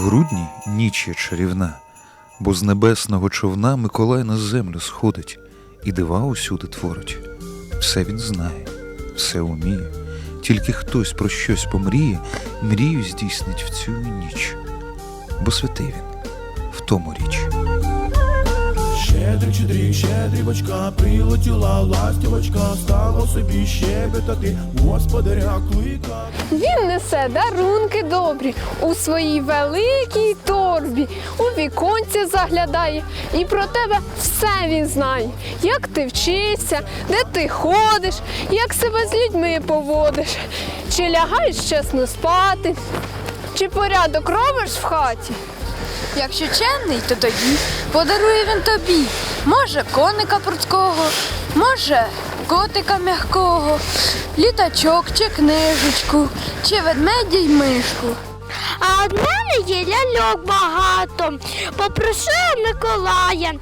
грудні ніч є чарівна, бо з небесного човна Миколай на землю сходить і дива усюди творить. Все він знає, все уміє, тільки хтось про щось помріє, мрію здійснить в цю ніч, бо святий він в тому річ. Щедрик, щедрик, щедрівочка, прилетіла ластівочка, стало собі щебетати, господаря кликати. Він несе дарунки добрі у своїй великій торбі, у віконці заглядає, і про тебе все він знає. Як ти вчишся, де ти ходиш, як себе з людьми поводиш, чи лягаєш чесно спати, чи порядок робиш в хаті. Якщо чемний, то тоді подарує він тобі. Може, коника прудкого, може, котика м'якого, літачок чи книжечку, чи ведмедя й мишку. А от мене є ляльок багато. Попрошу я Миколая,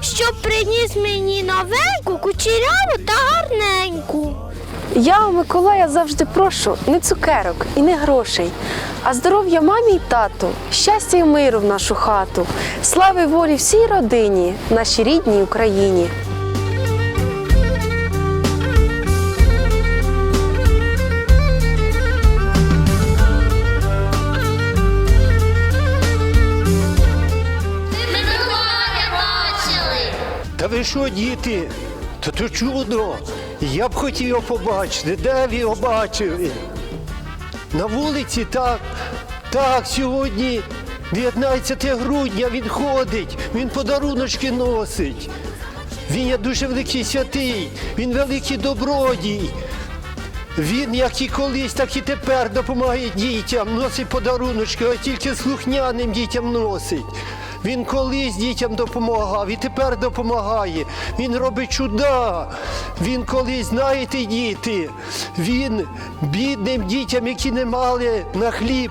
щоб приніс мені новеньку, кучеряву та гарненьку. Я у Миколая завжди прошу не цукерок і не грошей, а здоров'я мамі й тату, щастя і миру в нашу хату, слави волі всій родині, нашій рідній Україні. Ви що, діти? Та то чудо. Я б хотів його побачити. Де ви його бачили? На вулиці так. Так, сьогодні 19 грудня він ходить, він подаруночки носить. Він є дуже великий святий, він великий добродій. Він, як і колись, так і тепер допомагає дітям, носить подаруночки, а тільки слухняним дітям носить. Він колись дітям допомагав і тепер допомагає. Він робить чуда. Він колись, знаєте, діти, він бідним дітям, які не мали на хліб,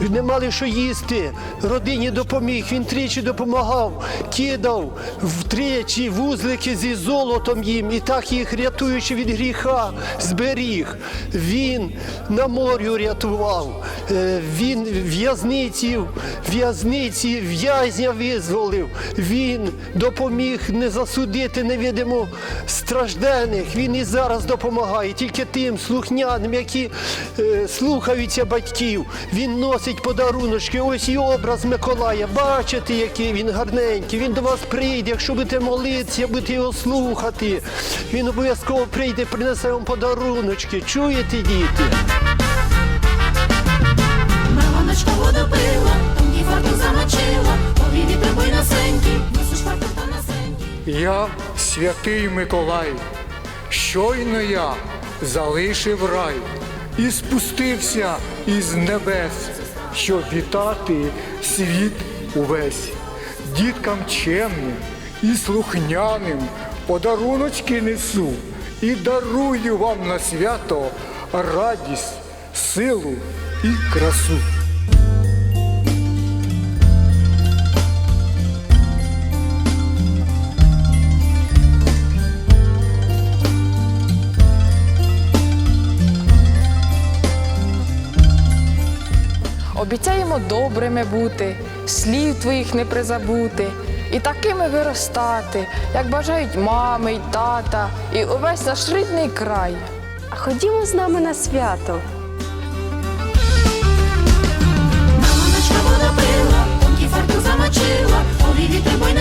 не мали що їсти, родині допоміг, він тричі допомагав, кидав втричі вузлики зі золотом їм, і так їх рятуючи від гріха, зберіг. Він на морю рятував, Е, він в'язниці, в'язниці в'язня визволив. Він допоміг не засудити невидимо страждених. Він і зараз допомагає тільки тим слухняним, які е, слухаються батьків. Він носить подаруночки. Ось і образ Миколая. Бачите, який він гарненький. Він до вас прийде. Якщо будете молитися, будете його слухати. Він обов'язково прийде, принесе вам подаруночки. Чуєте, діти? Мамоночка воду пила, тонкий фартух замочила, повій вітер буйносенький, носиш фартух та носенький. Я святий Миколай, щойно я залишив рай і спустився із небес, щоб вітати світ увесь. Діткам чемним і слухняним подаруночки несу і дарую вам на свято радість, силу і красу. Обіцяємо добрими бути, слів твоїх не призабути, і такими виростати, як бажають мами й тата, і увесь наш рідний край. А ходімо з нами на свято. Мамоночка вона пила, тонкі фарту замочила, вітер буйносенький,